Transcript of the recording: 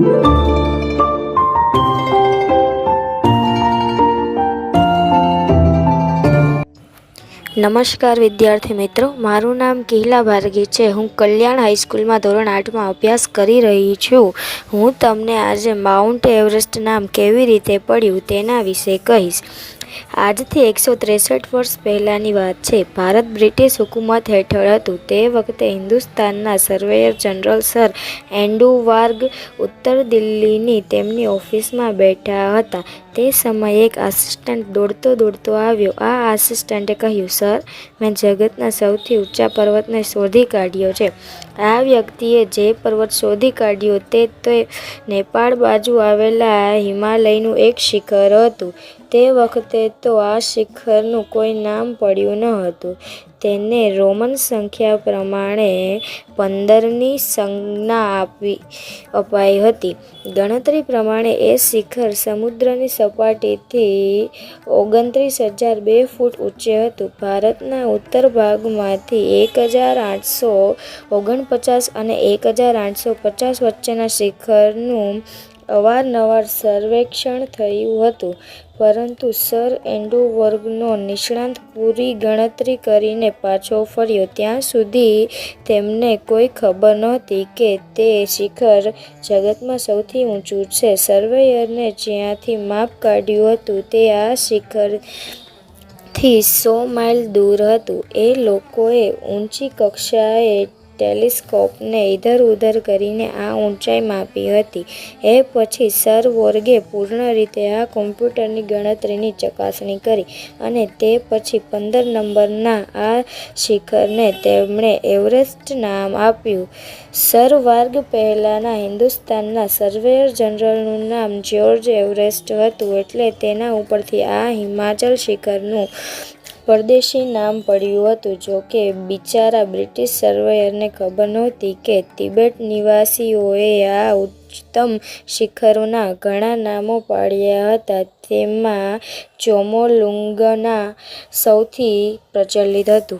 નમસ્કાર વિદ્યાર્થી મિત્રો, મારું નામ કિહલા ભારગી છે. હું કલ્યાણ હાઈસ્કૂલમાં ધોરણ આઠમાં અભ્યાસ કરી રહી છું. હું તમને આજે માઉન્ટ એવરેસ્ટ નામ કેવી રીતે પડ્યું તેના વિશે કહીશ. આજથી એકસો ત્રેસઠ વર્ષ પહેલાંની વાત છે. ભારત બ્રિટિશ હુકુમત હેઠળ હતું. તે વખતે હિન્દુસ્તાનના સર્વેયર જનરલ સર એન્ડુ વાર્ગ ઉત્તર દિલ્હીની તેમની ઓફિસમાં બેઠા હતા. તે સમયે એક આસિસ્ટન્ટ દોડતો દોડતો આવ્યો. આ આસિસ્ટન્ટે કહ્યું, સર, મેં જગતના સૌથી ઊંચા પર્વતને શોધી કાઢ્યો છે. આ વ્યક્તિએ જે પર્વત શોધી કાઢ્યો તે તે નેપાળ બાજુ આવેલા હિમાલયનું એક શિખર હતું. તે વખતે તો આ શિખરનું કોઈ નામ પડ્યું ન હતું. તેને રોમન સંખ્યા પ્રમાણે પંદરની સંજ્ઞા આપી અપાઈ હતી. ગણતરી પ્રમાણે એ શિખર સમુદ્રની સપાટીથી ઓગણત્રીસ હજાર બે ફૂટ ઊંચે હતું. ભારતના ઉત્તર ભાગમાંથી એક હજાર આઠસો ઓગણપચાસ અને એક હજાર આઠસો પચાસ વચ્ચેના શિખરનું અવારનવાર સર્વેક્ષણ થયું હતું. પરંતુ સર એન્ડ્રુ વર્ગનો નિષ્ણાંત પૂરી ગણતરી કરીને પાછો ફર્યો. ત્યાં સુધી તેમને કોઈ ખબર નહોતી કે તે શિખર જગતમાં સૌથી ઊંચું છે. સર્વેયરને જ્યાંથી માપ કાઢ્યું હતું તે આ શિખરથી સો માઇલ દૂર હતું. એ લોકોએ ઊંચી કક્ષાએ ટેલિસ્કોપને ઇધર ઉધર કરીને આ ઊંચાઈ માપી હતી. એ પછી સર વોર્ગે પૂર્ણ રીતે આ કોમ્પ્યુટરની ગણતરીની ચકાસણી કરી અને તે પછી પંદર નંબરના આ શિખરને તેમણે એવરેસ્ટ નામ આપ્યું. સર વાર્ગ પહેલાંના હિન્દુસ્તાનના સર્વેયર જનરલનું નામ જ્યોર્જ એવરેસ્ટ હતું એટલે તેના ઉપરથી આ હિમાચલ શિખરનું પરદેશી નામ પડ્યું હતું. જોકે બિચારા બ્રિટિશ સર્વેયરને ખબર નહોતી કે તિબેટ નિવાસીઓએ આ ઉચ્ચતમ શિખરોના ઘણા નામો પાડ્યા હતા. તેમાં ચોમોલુંગના સૌથી પ્રચલિત હતું.